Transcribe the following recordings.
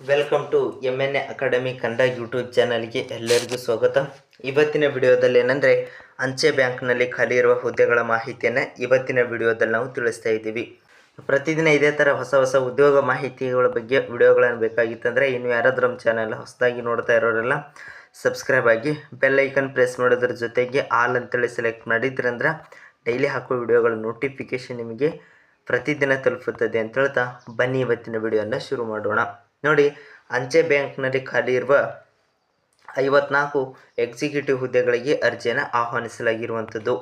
Welcome to M N A academy Kannada YouTube ಚಾನಲ್ಗೆ ಎಲ್ಲರಿಗೂ ಸ್ವಾಗತ. ಇವತ್ತಿನ ವಿಡಿಯೋದಲ್ಲಿ ಏನಂದರೆ, ಅಂಚೆ ಬ್ಯಾಂಕ್ನಲ್ಲಿ ಖಾಲಿ ಇರುವ ಹುದ್ದೆಗಳ ಮಾಹಿತಿಯನ್ನು ಇವತ್ತಿನ ವಿಡಿಯೋದಲ್ಲಿ ನಾವು ತಿಳಿಸ್ತಾ ಇದ್ದೀವಿ. ಪ್ರತಿದಿನ ಇದೇ ಥರ ಹೊಸ ಹೊಸ ಉದ್ಯೋಗ ಮಾಹಿತಿಗಳ ಬಗ್ಗೆ ವಿಡಿಯೋಗಳನ್ನು ಬೇಕಾಗಿತ್ತಂದರೆ ಇನ್ನು ಯಾರಾದರೂ ನಮ್ಮ ಚಾನಲ್ ಹೊಸದಾಗಿ ನೋಡ್ತಾ ಇರೋರೆಲ್ಲ ಸಬ್ಸ್ಕ್ರೈಬ್ ಆಗಿ ಬೆಲ್ ಐಕನ್ ಪ್ರೆಸ್ ಮಾಡೋದ್ರ ಜೊತೆಗೆ ಆಲ್ ಅಂತೇಳಿ ಸೆಲೆಕ್ಟ್ ಮಾಡಿದ್ರಂದ್ರೆ ಡೈಲಿ ಹಾಕೋ ವಿಡಿಯೋಗಳ ನೋಟಿಫಿಕೇಷನ್ ನಿಮಗೆ ಪ್ರತಿದಿನ ತಲುಪುತ್ತದೆ ಅಂತ ಹೇಳ್ತಾ ಬನ್ನಿ ಇವತ್ತಿನ ವಿಡಿಯೋನ ಶುರು ಮಾಡೋಣ. ನೋಡಿ, ಅಂಚೆ ಬ್ಯಾಂಕ್ನಲ್ಲಿ ಖಾಲಿ ಇರುವ ಐವತ್ನಾಲ್ಕು ಎಕ್ಸಿಕ್ಯೂಟಿವ್ ಹುದ್ದೆಗಳಿಗೆ ಅರ್ಜಿಯನ್ನು ಆಹ್ವಾನಿಸಲಾಗಿರುವಂಥದ್ದು.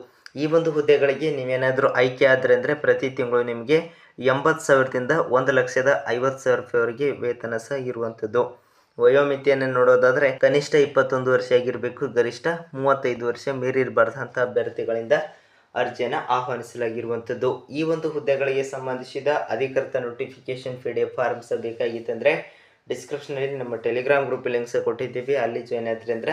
ಈ ಒಂದು ಹುದ್ದೆಗಳಿಗೆ ನೀವೇನಾದರೂ ಆಯ್ಕೆ ಆದರೆ ಅಂದರೆ ಪ್ರತಿ ತಿಂಗಳು ನಿಮಗೆ ಎಂಬತ್ತು ಸಾವಿರದಿಂದ ಒಂದು ಲಕ್ಷದ ಐವತ್ತು ಸಾವಿರ ರೂಪಾಯಿವರೆಗೆ ವೇತನ ಸಹ ಇರುವಂಥದ್ದು. ವಯೋಮಿತಿಯನ್ನು ನೋಡೋದಾದರೆ ಕನಿಷ್ಠ ಇಪ್ಪತ್ತೊಂದು ವರ್ಷ ಆಗಿರಬೇಕು, ಗರಿಷ್ಠ ಮೂವತ್ತೈದು ವರ್ಷ ಮೀರಿರಬಾರ್ದಂಥ ಅಭ್ಯರ್ಥಿಗಳಿಂದ ಅರ್ಜಿಯನ್ನು ಆಹ್ವಾನಿಸಲಾಗಿರುವಂಥದ್ದು. ಈ ಒಂದು ಹುದ್ದೆಗಳಿಗೆ ಸಂಬಂಧಿಸಿದ ಅಧಿಕೃತ notification P D F forms ಬೇಕಾಗಿತ್ತಂದರೆ ಡಿಸ್ಕ್ರಿಪ್ಷನಲ್ಲಿ ನಮ್ಮ ಟೆಲಿಗ್ರಾಮ್ ಗ್ರೂಪ್ ಲಿಂಕ್ಸ್ ಕೊಟ್ಟಿದ್ದೀವಿ. ಅಲ್ಲಿ ಜಾಯ್ನ್ ಆದ್ರಿ ಅಂದರೆ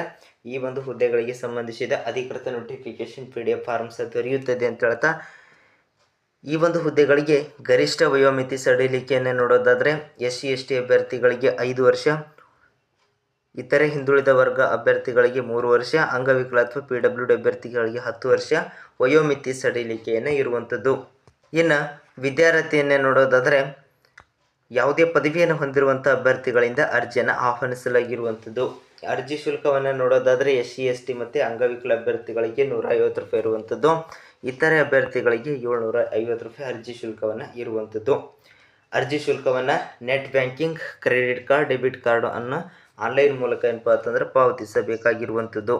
ಈ ಒಂದು ಹುದ್ದೆಗಳಿಗೆ ಸಂಬಂಧಿಸಿದ ಅಧಿಕೃತ notification P D F forms ದೊರೆಯುತ್ತದೆ ಅಂತ ಹೇಳ್ತಾ, ಈ ಒಂದು ಹುದ್ದೆಗಳಿಗೆ ಗರಿಷ್ಠ ವಯೋಮಿತಿ ಸಡಿಲಿಕೆಯನ್ನು ನೋಡೋದಾದರೆ ಎಸ್ ಸಿ ಎಸ್ ಟಿ ಅಭ್ಯರ್ಥಿಗಳಿಗೆ ಐದು ವರ್ಷ ಇತರೆ ಹಿಂದುಳಿದ ವರ್ಗ ಅಭ್ಯರ್ಥಿಗಳಿಗೆ ಮೂರು ವರ್ಷ ಅಂಗವಿಕಲತ್ವ ಪಿ ಡಬ್ಲ್ಯೂ ಅಭ್ಯರ್ಥಿಗಳಿಗೆ ಹತ್ತು ವರ್ಷ, ವಯೋಮಿತಿ ಸಡಿಲಿಕೆಯನ್ನು ಇರುವಂಥದ್ದು. ಇನ್ನು ವಿದ್ಯಾರ್ಥಿಯನ್ನೇ ನೋಡೋದಾದರೆ, ಯಾವುದೇ ಪದವಿಯನ್ನು ಹೊಂದಿರುವಂಥ ಅಭ್ಯರ್ಥಿಗಳಿಂದ ಅರ್ಜಿಯನ್ನು ಆಹ್ವಾನಿಸಲಾಗಿರುವಂಥದ್ದು. ಅರ್ಜಿ ಶುಲ್ಕವನ್ನು ನೋಡೋದಾದರೆ ಎಸ್ ಸಿ ಎಸ್ ಟಿ ಮತ್ತು ಅಂಗವಿಕಲ ಅಭ್ಯರ್ಥಿಗಳಿಗೆ ನೂರ ಐವತ್ತು ರೂಪಾಯಿ ಇರುವಂಥದ್ದು. ಇತರೆ ಅಭ್ಯರ್ಥಿಗಳಿಗೆ ಏಳ್ನೂರ ಐವತ್ತು ರೂಪಾಯಿ ಅರ್ಜಿ ಶುಲ್ಕವನ್ನು ಇರುವಂಥದ್ದು. ಅರ್ಜಿ ಶುಲ್ಕವನ್ನು net banking, credit card, debit card ಅನ್ನು ಆನ್ಲೈನ್ ಮೂಲಕ ಏನಪ್ಪ ಅಂತಂದ್ರೆ ಪಾವತಿಸಬೇಕಾಗಿರುವಂಥದ್ದು.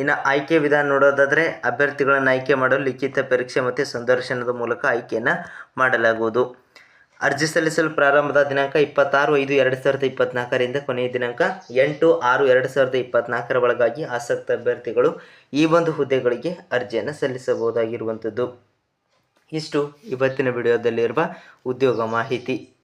ಇನ್ನು ಆಯ್ಕೆ ವಿಧಾನ ನೋಡೋದಾದರೆ ಅಭ್ಯರ್ಥಿಗಳನ್ನು ಆಯ್ಕೆ ಮಾಡಲು ಲಿಖಿತ ಪರೀಕ್ಷೆ ಮತ್ತು ಸಂದರ್ಶನದ ಮೂಲಕ ಆಯ್ಕೆಯನ್ನು ಮಾಡಲಾಗುವುದು. ಅರ್ಜಿ ಸಲ್ಲಿಸಲು ಪ್ರಾರಂಭದ ದಿನಾಂಕ ಇಪ್ಪತ್ತಾರು ಐದು ಎರಡು ಸಾವಿರದ ಇಪ್ಪತ್ನಾಲ್ಕರಿಂದ ಕೊನೆಯ ದಿನಾಂಕ ಎಂಟು ಆರು ಎರಡು ಸಾವಿರದ ಇಪ್ಪತ್ನಾಲ್ಕರ ಒಳಗಾಗಿ ಆಸಕ್ತ ಅಭ್ಯರ್ಥಿಗಳು ಈ ಒಂದು ಹುದ್ದೆಗಳಿಗೆ ಅರ್ಜಿಯನ್ನು ಸಲ್ಲಿಸಬಹುದಾಗಿರುವಂಥದ್ದು. ಇಷ್ಟು ಇವತ್ತಿನ ವಿಡಿಯೋದಲ್ಲಿರುವ ಉದ್ಯೋಗ ಮಾಹಿತಿ.